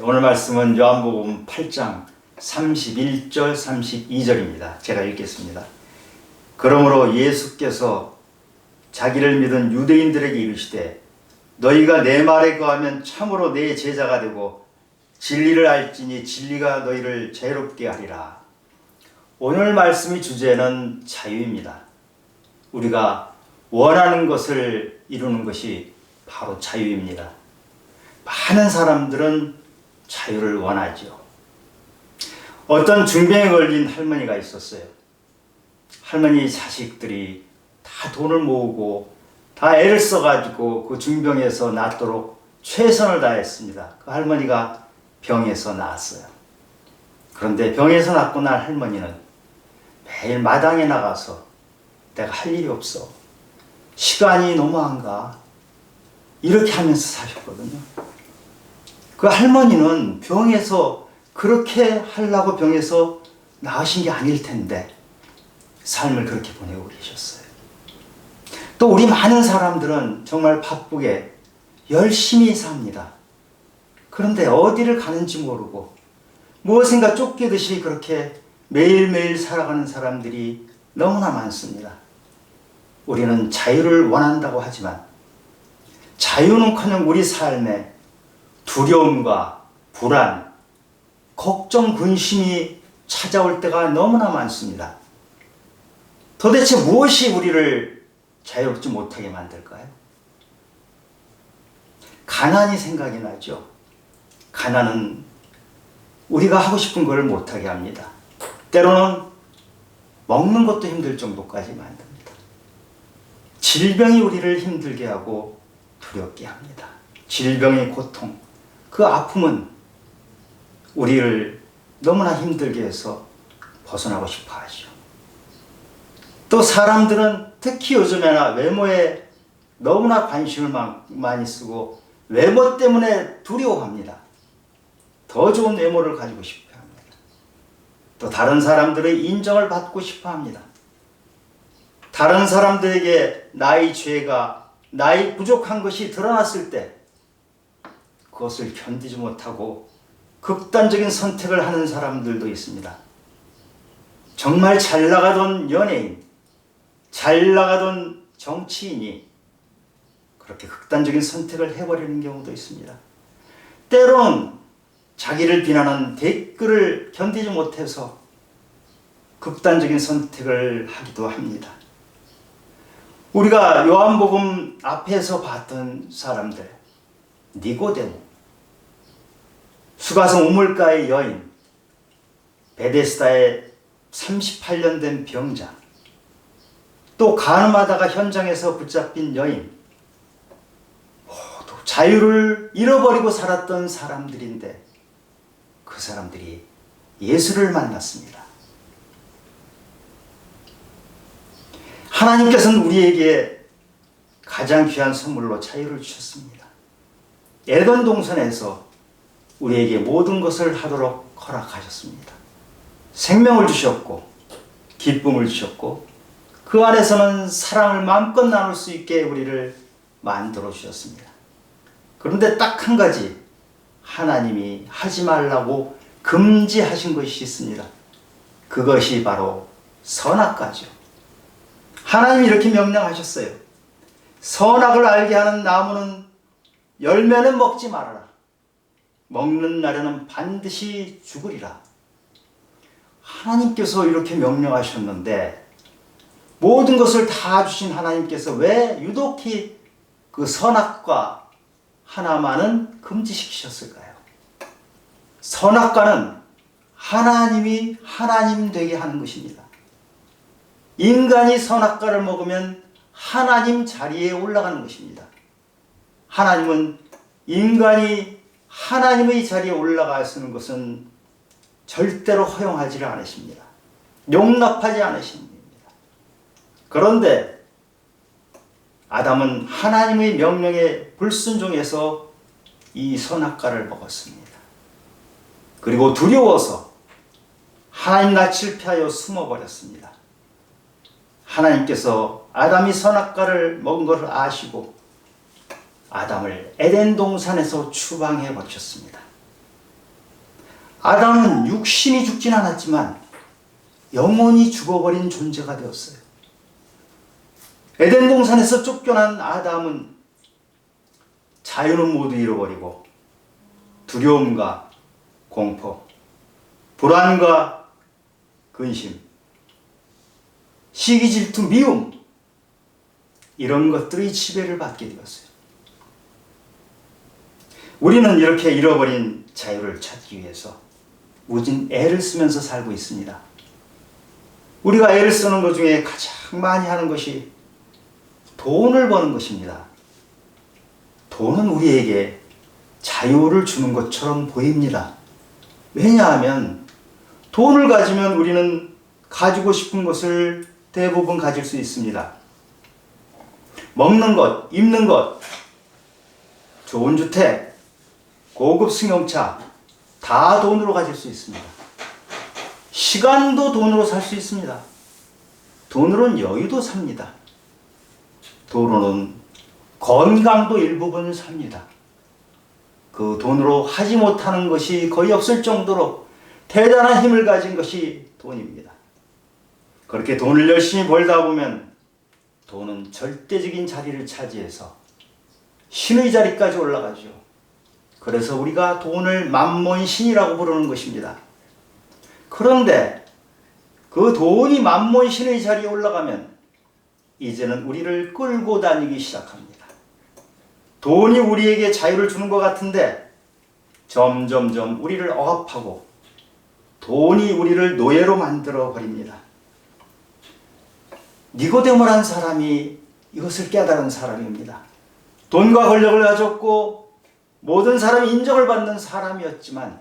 오늘 말씀은 요한복음 8장 31절 32절입니다. 제가 읽겠습니다. 그러므로 예수께서 자기를 믿은 유대인들에게 이르시되 너희가 내 말에 거하면 참으로 내 제자가 되고 진리를 알지니 진리가 너희를 자유롭게 하리라. 오늘 말씀의 주제는 자유입니다. 우리가 원하는 것을 이루는 것이 바로 자유입니다. 많은 사람들은 자유를 원하죠. 어떤 중병에 걸린 할머니가 있었어요. 할머니 자식들이 다 돈을 모으고 다 애를 써가지고 그 중병에서 낫도록 최선을 다했습니다. 그 할머니가 병에서 나았어요. 그런데 병에서 낫고 난 할머니는 매일 마당에 나가서 내가 할 일이 없어. 시간이 너무 안 가. 이렇게 하면서 사셨거든요. 그 할머니는 병에서 그렇게 하려고 병에서 나으신 게 아닐 텐데 삶을 그렇게 보내고 계셨어요. 또 우리 많은 사람들은 정말 바쁘게 열심히 삽니다. 그런데 어디를 가는지 모르고 무엇인가 쫓기듯이 그렇게 매일매일 살아가는 사람들이 너무나 많습니다. 우리는 자유를 원한다고 하지만 자유는커녕 우리 삶에 두려움과 불안, 걱정, 근심이 찾아올 때가 너무나 많습니다. 도대체 무엇이 우리를 자유롭지 못하게 만들까요? 가난이 생각이 나죠. 가난은 우리가 하고 싶은 걸 못하게 합니다. 때로는 먹는 것도 힘들 정도까지 만듭니다. 질병이 우리를 힘들게 하고 두렵게 합니다. 질병의 고통, 그 아픔은 우리를 너무나 힘들게 해서 벗어나고 싶어 하죠. 또 사람들은 특히 요즘에나 외모에 너무나 관심을 많이 쓰고 외모 때문에 두려워합니다. 더 좋은 외모를 가지고 싶어 합니다. 또 다른 사람들의 인정을 받고 싶어 합니다. 다른 사람들에게 나의 죄가 나의 부족한 것이 드러났을 때 그것을 견디지 못하고 극단적인 선택을 하는 사람들도 있습니다. 정말 잘 나가던 연예인, 잘 나가던 정치인이 그렇게 극단적인 선택을 해버리는 경우도 있습니다. 때론 자기를 비난하는 댓글을 견디지 못해서 극단적인 선택을 하기도 합니다. 우리가 요한복음 앞에서 봤던 사람들, 니고데모, 수가성 우물가의 여인, 베데스다의 38년 된 병자, 또 가늠하다가 현장에서 붙잡힌 여인, 모두 자유를 잃어버리고 살았던 사람들인데 그 사람들이 예수를 만났습니다. 하나님께서는 우리에게 가장 귀한 선물로 자유를 주셨습니다. 에덴 동산에서 우리에게 모든 것을 하도록 허락하셨습니다. 생명을 주셨고 기쁨을 주셨고 그 안에서는 사랑을 마음껏 나눌 수 있게 우리를 만들어 주셨습니다. 그런데 딱 한 가지 하나님이 하지 말라고 금지하신 것이 있습니다. 그것이 바로 선악과죠. 하나님이 이렇게 명령하셨어요. 선악을 알게 하는 나무는 열매는 먹지 말아라. 먹는 날에는 반드시 죽으리라. 하나님께서 이렇게 명령하셨는데 모든 것을 다 주신 하나님께서 왜 유독히 그 선악과 하나만은 금지시키셨을까요? 선악과는 하나님이 하나님 되게 하는 것입니다. 인간이 선악과를 먹으면 하나님 자리에 올라가는 것입니다. 하나님은 인간이 하나님의 자리에 올라가시는 것은 절대로 허용하지 않으십니다. 용납하지 않으십니다. 그런데 아담은 하나님의 명령에 불순종해서 이 선악과를 먹었습니다. 그리고 두려워서 하나님 낯을 피하여 숨어버렸습니다. 하나님께서 아담이 선악과를 먹은 것을 아시고 아담을 에덴 동산에서 추방해 버렸습니다. 아담은 육신이 죽진 않았지만 영원히 죽어버린 존재가 되었어요. 에덴 동산에서 쫓겨난 아담은 자유는 모두 잃어버리고 두려움과 공포, 불안과 근심, 시기 질투, 미움 이런 것들의 지배를 받게 되었어요. 우리는 이렇게 잃어버린 자유를 찾기 위해서 무진 애를 쓰면서 살고 있습니다. 우리가 애를 쓰는 것 중에 가장 많이 하는 것이 돈을 버는 것입니다. 돈은 우리에게 자유를 주는 것처럼 보입니다. 왜냐하면 돈을 가지면 우리는 가지고 싶은 것을 대부분 가질 수 있습니다. 먹는 것, 입는 것, 좋은 주택, 고급 승용차 다 돈으로 가질 수 있습니다. 시간도 돈으로 살 수 있습니다. 돈으로는 여유도 삽니다. 돈으로는 건강도 일부분 삽니다. 그 돈으로 하지 못하는 것이 거의 없을 정도로 대단한 힘을 가진 것이 돈입니다. 그렇게 돈을 열심히 벌다 보면 돈은 절대적인 자리를 차지해서 신의 자리까지 올라가죠. 그래서 우리가 돈을 만몬신이라고 부르는 것입니다. 그런데 그 돈이 만몬신의 자리에 올라가면 이제는 우리를 끌고 다니기 시작합니다. 돈이 우리에게 자유를 주는 것 같은데 점점점 우리를 억압하고 돈이 우리를 노예로 만들어 버립니다. 니고데모란 사람이 이것을 깨달은 사람입니다. 돈과 권력을 가졌고 모든 사람이 인정을 받는 사람이었지만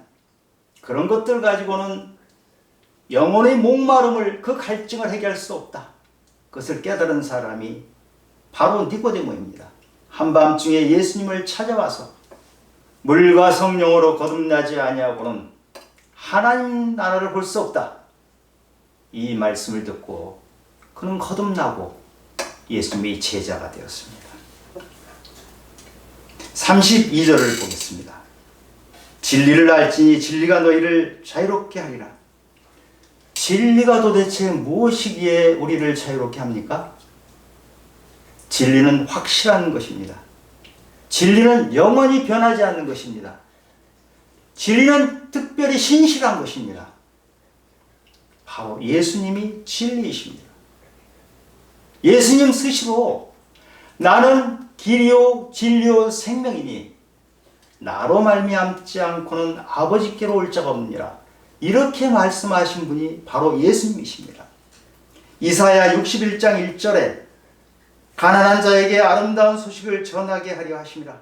그런 것들 가지고는 영혼의 목마름을 그 갈증을 해결할 수 없다. 그것을 깨달은 사람이 바로 니고데모입니다. 한밤중에 예수님을 찾아와서 물과 성령으로 거듭나지 아니하고는 하나님 나라를 볼 수 없다. 이 말씀을 듣고 그는 거듭나고 예수님의 제자가 되었습니다. 32절을 보겠습니다. 진리를 알지니 진리가 너희를 자유롭게 하리라. 진리가 도대체 무엇이기에 우리를 자유롭게 합니까? 진리는 확실한 것입니다. 진리는 영원히 변하지 않는 것입니다. 진리는 특별히 신실한 것입니다. 바로 예수님이 진리이십니다. 예수님 스시로 나는 길이요 진리요 생명이니 나로 말미암지 않고는 아버지께로 올 자가 없느니라. 이렇게 말씀하신 분이 바로 예수님이십니다. 이사야 61장 1절에 가난한 자에게 아름다운 소식을 전하게 하려 하심이라.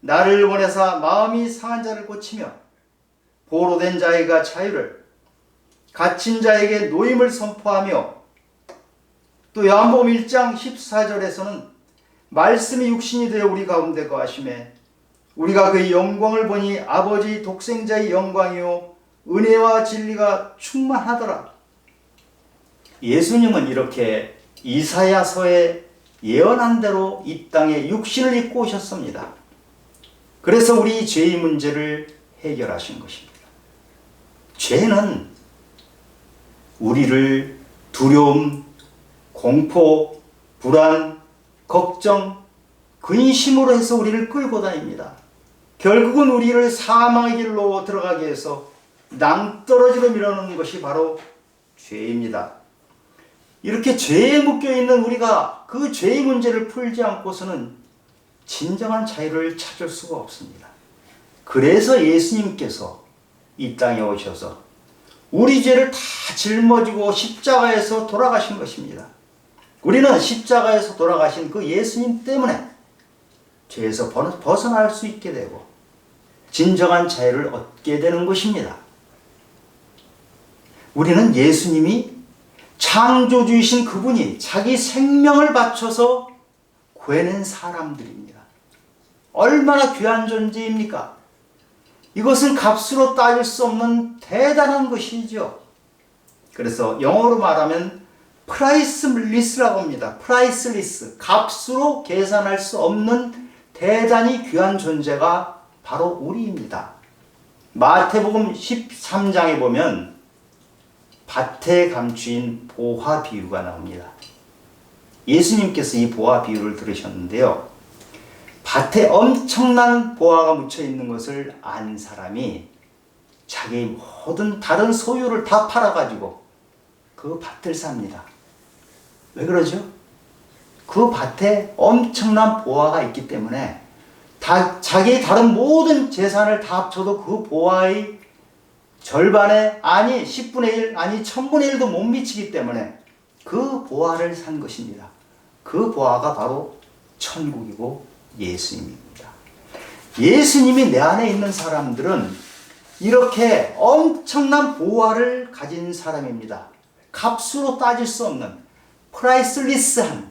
나를 원해서 마음이 상한 자를 고치며 보로된 자에게 자유를 갇힌 자에게 노임을 선포하며 또 요한복음 1장 14절에서는 말씀이 육신이 되어 우리 가운데 거하심에 우리가 그의 영광을 보니 아버지 독생자의 영광이요 은혜와 진리가 충만하더라. 예수님은 이렇게 이사야서에 예언한 대로 이 땅에 육신을 입고 오셨습니다. 그래서 우리 죄의 문제를 해결하신 것입니다. 죄는 우리를 두려움, 공포, 불안, 걱정, 근심으로 해서 우리를 끌고 다닙니다. 결국은 우리를 사망의 길로 들어가게 해서 낭떠러지로 밀어넣는 것이 바로 죄입니다. 이렇게 죄에 묶여 있는 우리가 그 죄의 문제를 풀지 않고서는 진정한 자유를 찾을 수가 없습니다. 그래서 예수님께서 이 땅에 오셔서 우리 죄를 다 짊어지고 십자가에서 돌아가신 것입니다. 우리는 십자가에서 돌아가신 그 예수님 때문에 죄에서 벗어날 수 있게 되고 진정한 자유를 얻게 되는 것입니다. 우리는 예수님이 창조주이신 그분이 자기 생명을 바쳐서 구해낸 사람들입니다. 얼마나 귀한 존재입니까? 이것은 값으로 따질 수 없는 대단한 것이죠. 그래서 영어로 말하면 프라이스리스라고 합니다. 프라이스리스. 값으로 계산할 수 없는 대단히 귀한 존재가 바로 우리입니다. 마태복음 13장에 보면 밭에 감추인 보화 비유가 나옵니다. 예수님께서 이 보화 비유를 들으셨는데요. 밭에 엄청난 보화가 묻혀 있는 것을 안 사람이 자기 모든 다른 소유를 다 팔아가지고 그 밭을 삽니다. 왜 그러죠? 그 밭에 엄청난 보화가 있기 때문에 다 자기 다른 모든 재산을 다 합쳐도 그 보화의 절반에 아니 10분의 1 아니 1000분의 1도 못 미치기 때문에 그 보화를 산 것입니다. 그 보화가 바로 천국이고 예수님입니다. 예수님이 내 안에 있는 사람들은 이렇게 엄청난 보화를 가진 사람입니다. 값으로 따질 수 없는 프라이슬리스한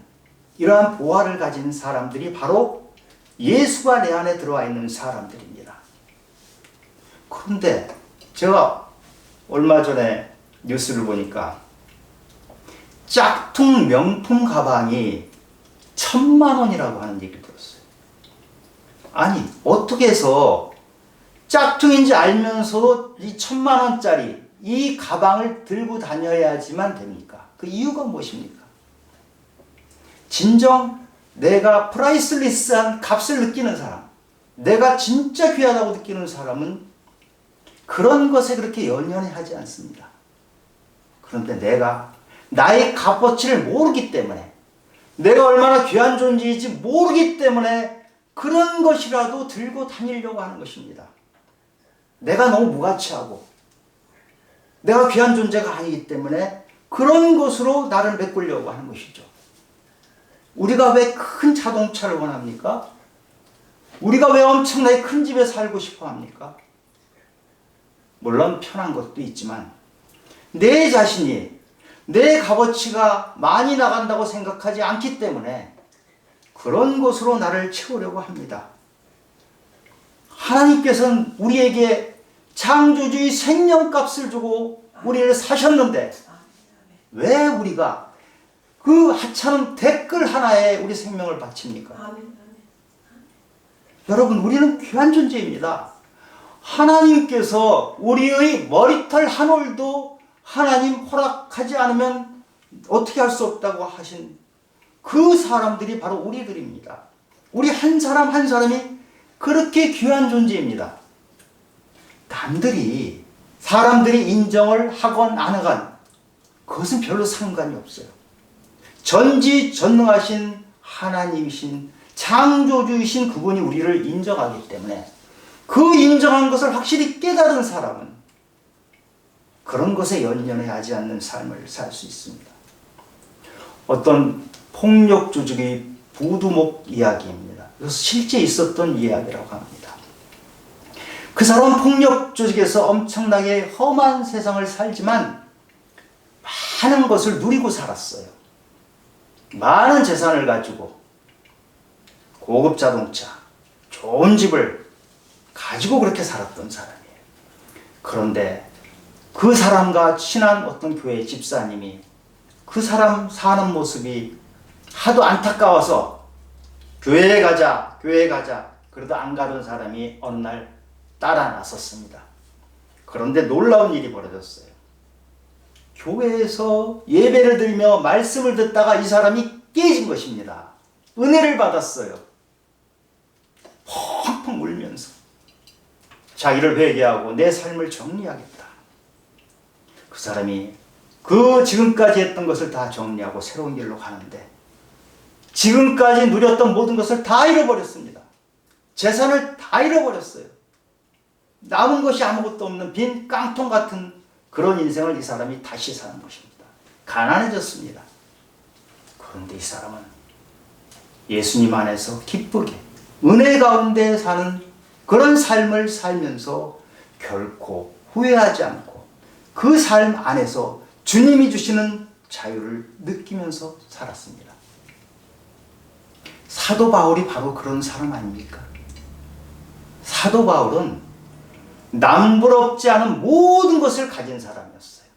이러한 보화를 가진 사람들이 바로 예수가 내 안에 들어와 있는 사람들입니다. 그런데 제가 얼마 전에 뉴스를 보니까 짝퉁 명품 가방이 천만 원이라고 하는 얘기를 들었어요. 아니, 어떻게 해서 짝퉁인지 알면서도 이 천만 원짜리 이 가방을 들고 다녀야지만 됩니까? 그 이유가 무엇입니까? 진정 내가 프라이슬리스한 값을 느끼는 사람, 내가 진짜 귀하다고 느끼는 사람은 그런 것에 그렇게 연연해 하지 않습니다. 그런데 내가 나의 값어치를 모르기 때문에 내가 얼마나 귀한 존재인지 모르기 때문에 그런 것이라도 들고 다니려고 하는 것입니다. 내가 너무 무가치하고 내가 귀한 존재가 아니기 때문에 그런 것으로 나를 메꾸려고 하는 것이죠. 우리가 왜 큰 자동차를 원합니까? 우리가 왜 엄청나게 큰 집에 살고 싶어 합니까? 물론 편한 것도 있지만 내 자신이 내 값어치가 많이 나간다고 생각하지 않기 때문에 그런 것으로 나를 채우려고 합니다. 하나님께서는 우리에게 창조주의 생명값을 주고 우리를 사셨는데 왜 우리가 그 하찮은 댓글 하나에 우리 생명을 바칩니까? 여러분 우리는 귀한 존재입니다. 하나님께서 우리의 머리털 한 올도 하나님 허락하지 않으면 어떻게 할 수 없다고 하신 그 사람들이 바로 우리들입니다. 우리 한 사람 한 사람이 그렇게 귀한 존재입니다. 남들이 사람들이 인정을 하건 안 하건 그것은 별로 상관이 없어요. 전지전능하신 하나님이신 창조주이신 그분이 우리를 인정하기 때문에 그 인정한 것을 확실히 깨달은 사람은 그런 것에 연연해 하지 않는 삶을 살 수 있습니다. 어떤 폭력 조직의 부두목 이야기입니다. 이것 실제 있었던 이야기라고 합니다. 그 사람은 폭력 조직에서 엄청나게 험한 세상을 살지만 많은 것을 누리고 살았어요. 많은 재산을 가지고 고급 자동차, 좋은 집을 가지고 그렇게 살았던 사람이에요. 그런데 그 사람과 친한 어떤 교회 집사님이 그 사람 사는 모습이 하도 안타까워서 교회에 가자, 교회에 가자. 그러다 안 가던 사람이 어느 날 따라 나섰습니다. 그런데 놀라운 일이 벌어졌어요. 교회에서 예배를 드리며 말씀을 듣다가 이 사람이 깨진 것입니다. 은혜를 받았어요. 펑펑 울면서 자기를 회개하고 내 삶을 정리하겠다. 그 사람이 그 지금까지 했던 것을 다 정리하고 새로운 길로 가는데 지금까지 누렸던 모든 것을 다 잃어버렸습니다. 재산을 다 잃어버렸어요. 남은 것이 아무것도 없는 빈 깡통 같은 그런 인생을 이 사람이 다시 사는 것입니다. 가난해졌습니다. 그런데 이 사람은 예수님 안에서 기쁘게 은혜 가운데 사는 그런 삶을 살면서 결코 후회하지 않고 그 삶 안에서 주님이 주시는 자유를 느끼면서 살았습니다. 사도 바울이 바로 그런 사람 아닙니까? 사도 바울은 남부럽지 않은 모든 것을 가진 사람이었어요.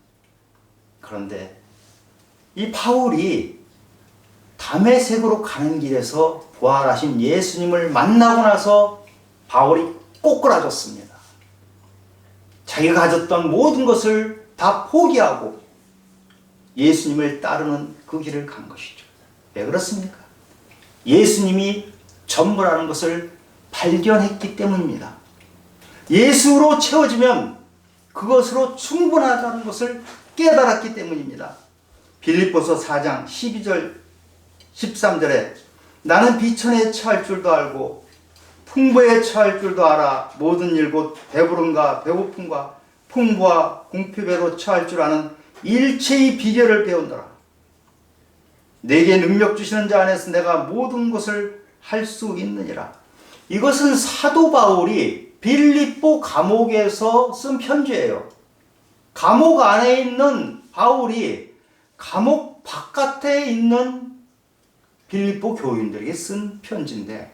그런데 이 바울이 담에색으로 가는 길에서 부활하신 예수님을 만나고 나서 바울이 꼬꾸라졌습니다. 자기가 가졌던 모든 것을 다 포기하고 예수님을 따르는 그 길을 간 것이죠. 왜 그렇습니까? 예수님이 전부라는 것을 발견했기 때문입니다. 예수로 채워지면 그것으로 충분하다는 것을 깨달았기 때문입니다. 빌립보서 4장 12절 13절에 나는 비천에 처할 줄도 알고 풍부에 처할 줄도 알아 모든 일 곧 배부름과 배고픔과 풍부와 공표배로 처할 줄 아는 일체의 비결을 배운다라. 내게 능력 주시는 자 안에서 내가 모든 것을 할 수 있느니라. 이것은 사도 바울이 빌립보 감옥에서 쓴 편지예요. 감옥 안에 있는 바울이 감옥 바깥에 있는 빌립보 교인들에게 쓴 편지인데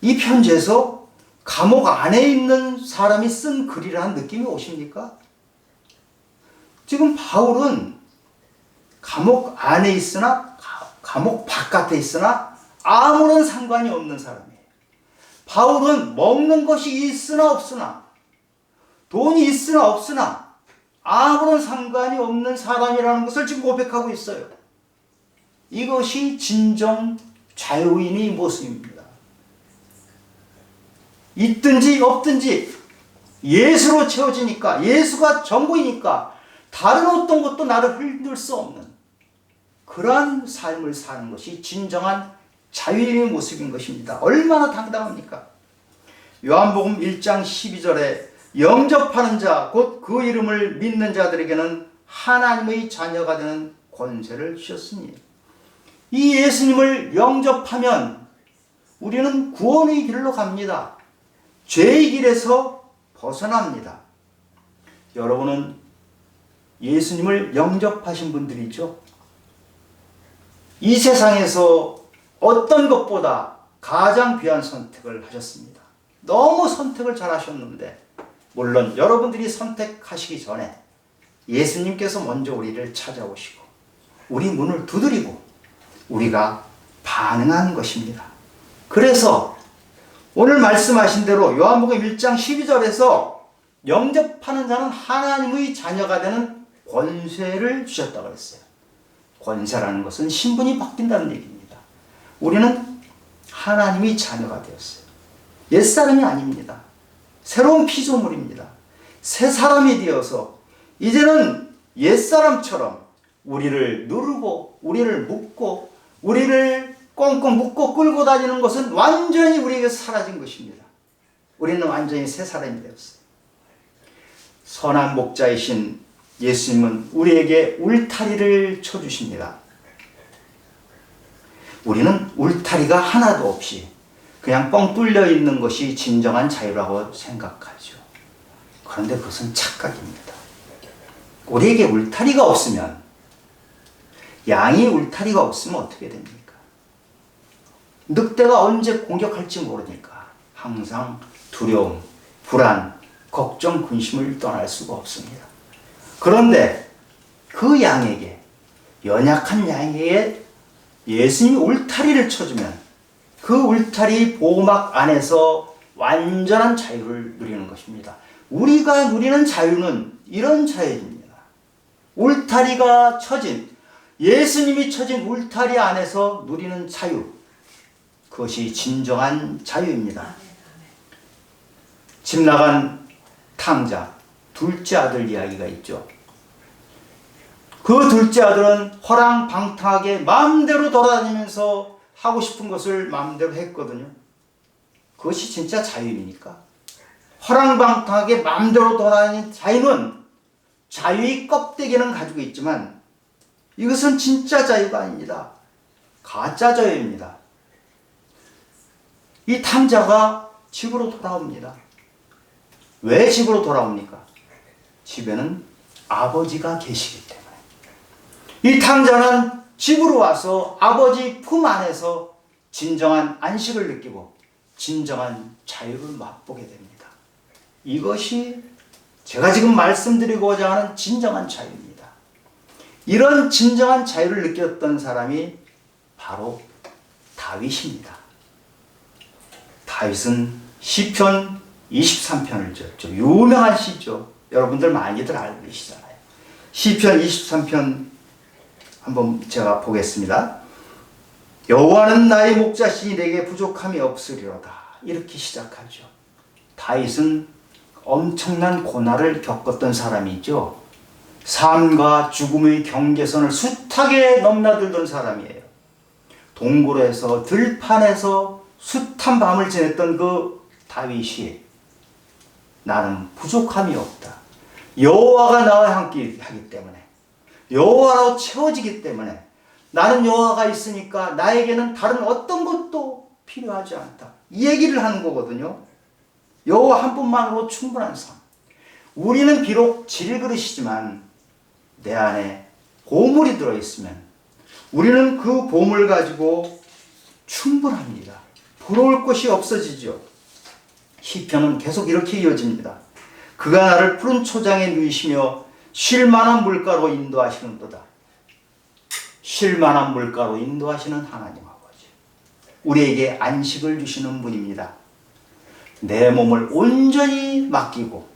이 편지에서 감옥 안에 있는 사람이 쓴 글이라는 느낌이 오십니까? 지금 바울은 감옥 안에 있으나 가- 감옥 바깥에 있으나 아무런 상관이 없는 사람이에요. 바울은 먹는 것이 있으나 없으나 돈이 있으나 없으나 아무런 상관이 없는 사람이라는 것을 지금 고백하고 있어요. 이것이 진정 자유인의 모습입니다. 있든지 없든지 예수로 채워지니까 예수가 전부이니까 다른 어떤 것도 나를 흔들 수 없는 그러한 삶을 사는 것이 진정한 자유인의 모습인 것입니다. 얼마나 당당합니까? 요한복음 1장 12절에 영접하는 자, 곧 그 이름을 믿는 자들에게는 하나님의 자녀가 되는 권세를 주셨으니 이 예수님을 영접하면 우리는 구원의 길로 갑니다. 죄의 길에서 벗어납니다. 여러분은 예수님을 영접하신 분들이죠. 이 세상에서 어떤 것보다 가장 귀한 선택을 하셨습니다. 너무 선택을 잘 하셨는데, 물론 여러분들이 선택하시기 전에 예수님께서 먼저 우리를 찾아오시고, 우리 문을 두드리고, 우리가 반응하는 것입니다. 그래서 오늘 말씀하신 대로 요한복음 1장 12절에서 영접하는 자는 하나님의 자녀가 되는 권세를 주셨다고 했어요. 권세라는 것은 신분이 바뀐다는 얘기입니다. 우리는 하나님의 자녀가 되었어요. 옛사람이 아닙니다. 새로운 피조물입니다. 새 사람이 되어서 이제는 옛사람처럼 우리를 누르고 우리를 묶고 우리를 꽁꽁 묶고 끌고 다니는 것은 완전히 우리에게 사라진 것입니다. 우리는 완전히 새 사람이 되었어요. 선한 목자이신 예수님은 우리에게 울타리를 쳐주십니다. 우리는 울타리가 하나도 없이 그냥 뻥 뚫려 있는 것이 진정한 자유라고 생각하죠. 그런데 그것은 착각입니다. 우리에게 울타리가 없으면 양이 울타리가 없으면 어떻게 됩니까? 늑대가 언제 공격할지 모르니까 항상 두려움, 불안, 걱정, 근심을 떠날 수가 없습니다. 그런데 그 양에게 연약한 양에게 예수님이 울타리를 쳐주면 그 울타리 보호막 안에서 완전한 자유를 누리는 것입니다. 우리가 누리는 자유는 이런 자유입니다. 울타리가 쳐진 예수님이 쳐진 울타리 안에서 누리는 자유 그것이 진정한 자유입니다. 집 나간 탕자 둘째 아들 이야기가 있죠. 그 둘째 아들은 허랑방탕하게 마음대로 돌아다니면서 하고 싶은 것을 마음대로 했거든요. 그것이 진짜 자유입니까? 허랑방탕하게 마음대로 돌아다니는 자유는 자유의 껍데기는 가지고 있지만 이것은 진짜 자유가 아닙니다. 가짜 자유입니다. 이 탐자가 집으로 돌아옵니다. 왜 집으로 돌아옵니까? 집에는 아버지가 계시기 때문에. 이 탕자는 집으로 와서 아버지 품 안에서 진정한 안식을 느끼고 진정한 자유를 맛보게 됩니다. 이것이 제가 지금 말씀드리고자 하는 진정한 자유입니다. 이런 진정한 자유를 느꼈던 사람이 바로 다윗입니다. 다윗은 시편 23편을 지었죠. 유명한 시죠. 여러분들 많이들 알고 계시잖아요. 시편 23편 한번 제가 보겠습니다. 여호와는 나의 목자시니 내게 부족함이 없으리로다. 이렇게 시작하죠. 다윗은 엄청난 고난을 겪었던 사람이죠. 삶과 죽음의 경계선을 숱하게 넘나들던 사람이에요. 동굴에서 들판에서 숱한 밤을 지냈던 그 다윗이 나는 부족함이 없다. 여호와가 나와 함께 하기 때문에 여호와로 채워지기 때문에 나는 여호와가 있으니까 나에게는 다른 어떤 것도 필요하지 않다. 이 얘기를 하는 거거든요. 여호와 한 분만으로 충분한 삶. 우리는 비록 질그릇이지만 내 안에 보물이 들어 있으면 우리는 그 보물 가지고 충분합니다. 부러울 것이 없어지죠. 시편은 계속 이렇게 이어집니다. 그가 나를 푸른 초장에 누이시며 쉴만한 물가로 인도하시는 도다. 쉴만한 물가로 인도하시는 하나님 아버지. 우리에게 안식을 주시는 분입니다. 내 몸을 온전히 맡기고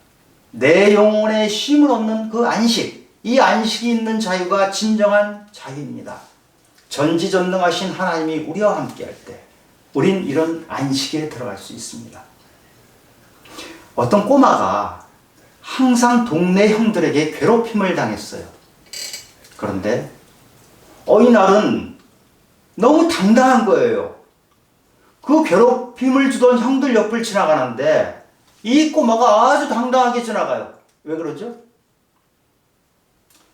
내 영혼에 쉼을 얻는 그 안식, 이 안식이 있는 자유가 진정한 자유입니다. 전지전능하신 하나님이 우리와 함께할 때, 우린 이런 안식에 들어갈 수 있습니다. 어떤 꼬마가 항상 동네 형들에게 괴롭힘을 당했어요. 그런데 어이날은 너무 당당한 거예요. 그 괴롭힘을 주던 형들 옆을 지나가는데 이 꼬마가 아주 당당하게 지나가요. 왜 그러죠?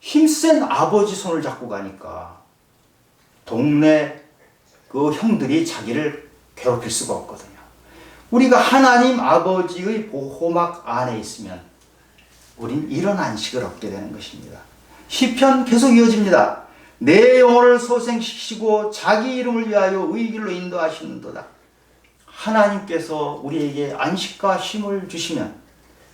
힘센 아버지 손을 잡고 가니까 동네 그 형들이 자기를 괴롭힐 수가 없거든요. 우리가 하나님 아버지의 보호막 안에 있으면 우린 이런 안식을 얻게 되는 것입니다. 시편 계속 이어집니다. 내 영혼을 소생시키시고 자기 이름을 위하여 의 길로 인도하시는도다. 하나님께서 우리에게 안식과 쉼을 주시면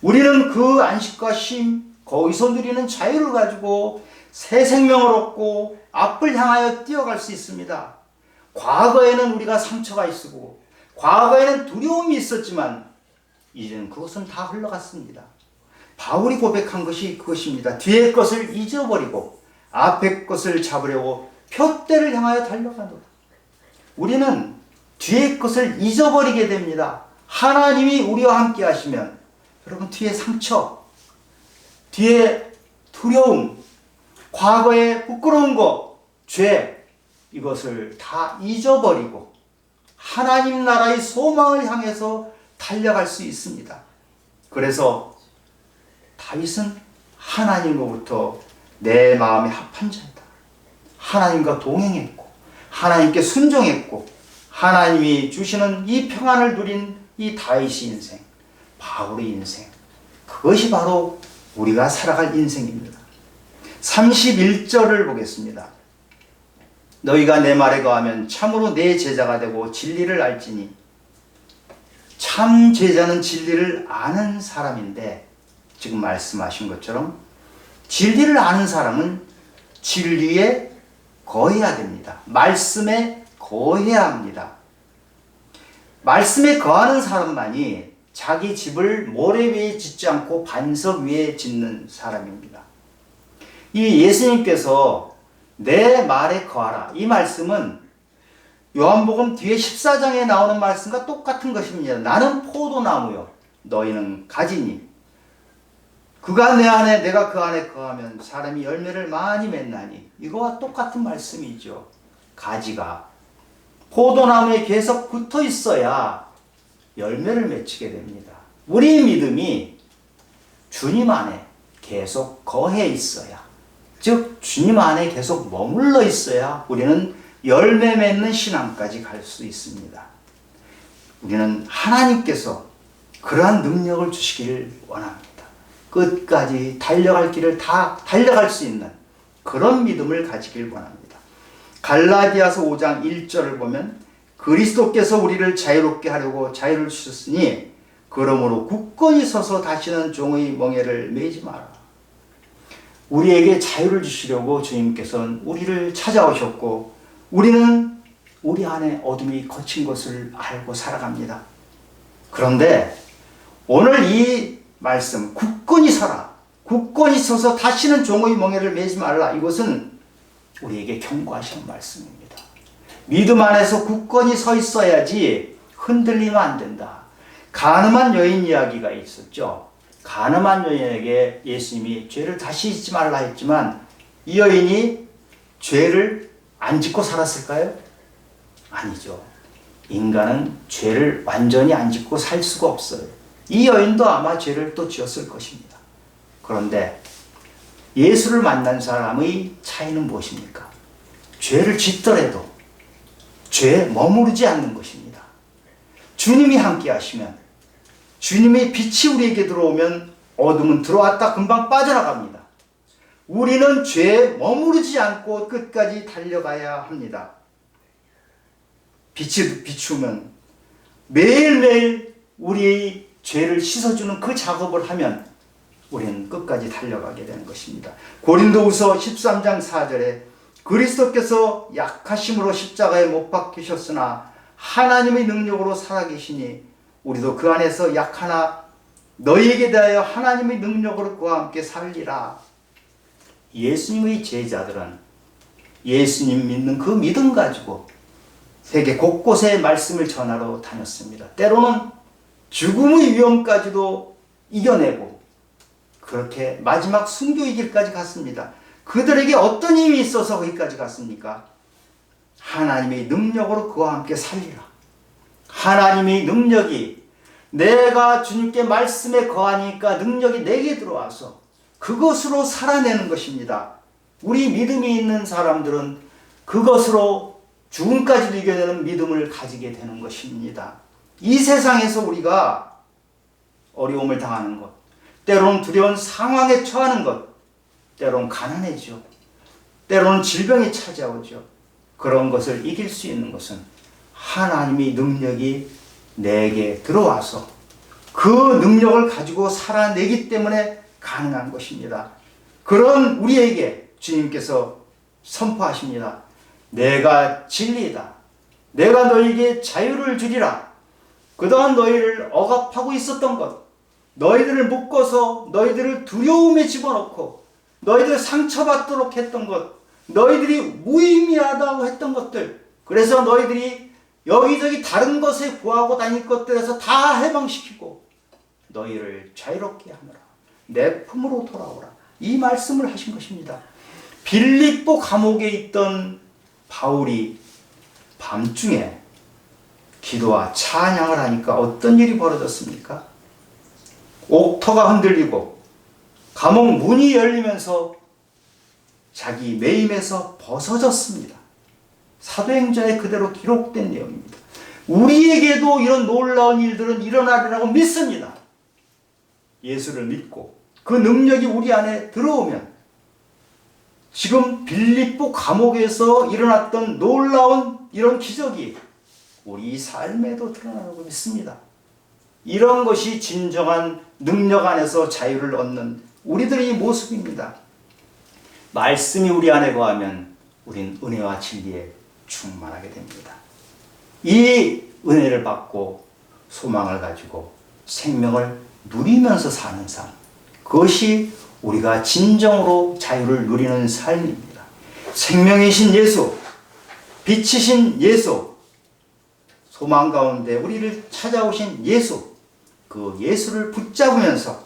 우리는 그 안식과 쉼 거기서 누리는 자유를 가지고 새 생명을 얻고 앞을 향하여 뛰어갈 수 있습니다. 과거에는 우리가 상처가 있고 과거에는 두려움이 있었지만 이제는 그것은 다 흘러갔습니다. 바울이 고백한 것이 그것입니다. 뒤의 것을 잊어버리고 앞의 것을 잡으려고 표대를 향하여 달려가노라. 우리는 뒤의 것을 잊어버리게 됩니다. 하나님이 우리와 함께 하시면 여러분 뒤에 상처, 뒤에 두려움, 과거에 부끄러운 것, 죄 이것을 다 잊어버리고 하나님 나라의 소망을 향해서 달려갈 수 있습니다. 그래서 다윗은 하나님으로부터 내 마음이 합한 자이다. 하나님과 동행했고 하나님께 순종했고 하나님이 주시는 이 평안을 누린 이 다윗의 인생, 바울의 인생 그것이 바로 우리가 살아갈 인생입니다. 31절을 보겠습니다. 너희가 내 말에 거하면 참으로 내 제자가 되고 진리를 알지니 참 제자는 진리를 아는 사람인데 지금 말씀하신 것처럼 진리를 아는 사람은 진리에 거해야 됩니다. 말씀에 거해야 합니다. 말씀에 거하는 사람만이 자기 집을 모래 위에 짓지 않고 반석 위에 짓는 사람입니다. 이 예수님께서 내 말에 거하라. 이 말씀은 요한복음 뒤에 14장에 나오는 말씀과 똑같은 것입니다. 나는 포도나무요. 너희는 가지니. 그가 내 안에 내가 그 안에 거하면 사람이 열매를 많이 맺나니. 이거와 똑같은 말씀이죠. 가지가 포도나무에 계속 붙어 있어야 열매를 맺히게 됩니다. 우리 믿음이 주님 안에 계속 거해 있어야 즉 주님 안에 계속 머물러 있어야 우리는 열매 맺는 신앙까지 갈 수 있습니다. 우리는 하나님께서 그러한 능력을 주시기를 원합니다. 끝까지 달려갈 길을 다 달려갈 수 있는 그런 믿음을 가지길 원합니다. 갈라디아서 5장 1절을 보면 그리스도께서 우리를 자유롭게 하려고 자유를 주셨으니 그러므로 굳건히 서서 다시는 종의 멍에를 매지 마라. 우리에게 자유를 주시려고 주님께서는 우리를 찾아오셨고 우리는 우리 안에 어둠이 거친 것을 알고 살아갑니다. 그런데 오늘 이 말씀 굳건히 서라. 굳건히 서서 다시는 종의 멍에를 매지 말라. 이것은 우리에게 경고하시는 말씀입니다. 믿음 안에서 굳건히 서 있어야지 흔들리면 안 된다. 가늠한 여인 이야기가 있었죠. 가늠한 여인에게 예수님이 죄를 다시 짓지 말라 했지만 이 여인이 죄를 안 짓고 살았을까요? 아니죠. 인간은 죄를 완전히 안 짓고 살 수가 없어요. 이 여인도 아마 죄를 또 지었을 것입니다. 그런데 예수를 만난 사람의 차이는 무엇입니까? 죄를 짓더라도 죄에 머무르지 않는 것입니다. 주님이 함께 하시면 주님의 빛이 우리에게 들어오면 어둠은 들어왔다 금방 빠져나갑니다. 우리는 죄에 머무르지 않고 끝까지 달려가야 합니다. 빛이 비추면 매일매일 우리의 죄를 씻어주는 그 작업을 하면 우리는 끝까지 달려가게 되는 것입니다. 고린도후서 13장 4절에 그리스도께서 약하심으로 십자가에 못 박히셨으나 하나님의 능력으로 살아계시니 우리도 그 안에서 약하나 너희에게 대하여 하나님의 능력으로 그와 함께 살리라. 예수님의 제자들은 예수님 믿는 그 믿음 가지고 세계 곳곳에 말씀을 전하러 다녔습니다. 때로는 죽음의 위험까지도 이겨내고 그렇게 마지막 순교의 길까지 갔습니다. 그들에게 어떤 힘이 있어서 거기까지 갔습니까? 하나님의 능력으로 그와 함께 살리라. 하나님의 능력이 내가 주님께 말씀에 거하니까 능력이 내게 들어와서 그것으로 살아내는 것입니다. 우리 믿음이 있는 사람들은 그것으로 죽음까지도 이겨내는 믿음을 가지게 되는 것입니다. 이 세상에서 우리가 어려움을 당하는 것, 때로는 두려운 상황에 처하는 것, 때로는 가난해죠. 때로는 질병이 찾아오죠. 그런 것을 이길 수 있는 것은 하나님의 능력이 내게 들어와서 그 능력을 가지고 살아내기 때문에 가능한 것입니다. 그런 우리에게 주님께서 선포하십니다. 내가 진리다. 내가 너에게 자유를 주리라. 그동안 너희를 억압하고 있었던 것, 너희들을 묶어서 너희들을 두려움에 집어넣고 너희들 상처받도록 했던 것, 너희들이 무의미하다고 했던 것들, 그래서 너희들이 여기저기 다른 것에 구하고 다닐 것들에서 다 해방시키고 너희를 자유롭게 하느라 내 품으로 돌아오라. 이 말씀을 하신 것입니다. 빌립보 감옥에 있던 바울이 밤중에 기도와 찬양을 하니까 어떤 일이 벌어졌습니까? 옥터가 흔들리고 감옥 문이 열리면서 자기 매임에서 벗어졌습니다. 사도행전에 그대로 기록된 내용입니다. 우리에게도 이런 놀라운 일들은 일어나리라고 믿습니다. 예수를 믿고 그 능력이 우리 안에 들어오면 지금 빌립보 감옥에서 일어났던 놀라운 이런 기적이 우리 삶에도 드러나고 믿습니다. 이런 것이 진정한 능력 안에서 자유를 얻는 우리들의 모습입니다. 말씀이 우리 안에 거하면 우린 은혜와 진리에 충만하게 됩니다. 이 은혜를 받고 소망을 가지고 생명을 누리면서 사는 삶. 그것이 우리가 진정으로 자유를 누리는 삶입니다. 생명이신 예수, 빛이신 예수, 소망 가운데 우리를 찾아오신 예수, 그 예수를 붙잡으면서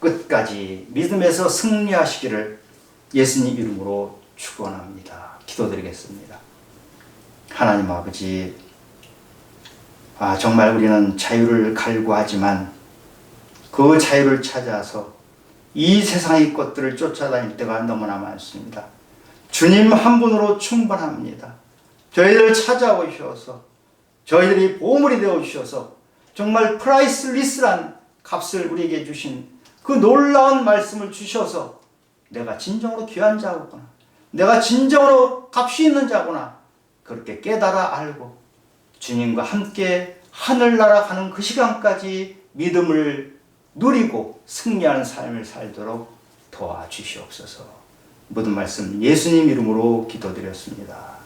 끝까지 믿음에서 승리하시기를 예수님 이름으로 축원합니다. 기도드리겠습니다. 하나님 아버지, 아, 정말 우리는 자유를 갈구하지만 그 자유를 찾아서 이 세상의 것들을 쫓아다닐 때가 너무나 많습니다. 주님 한 분으로 충분합니다. 저희를 찾아오셔서 저희들이 보물이 되어 주셔서 정말 프라이스리스란 값을 우리에게 주신 그 놀라운 말씀을 주셔서 내가 진정으로 귀한 자구나. 내가 진정으로 값이 있는 자구나. 그렇게 깨달아 알고 주님과 함께 하늘나라 가는 그 시간까지 믿음을 누리고 승리하는 삶을 살도록 도와주시옵소서. 모든 말씀 예수님 이름으로 기도드렸습니다.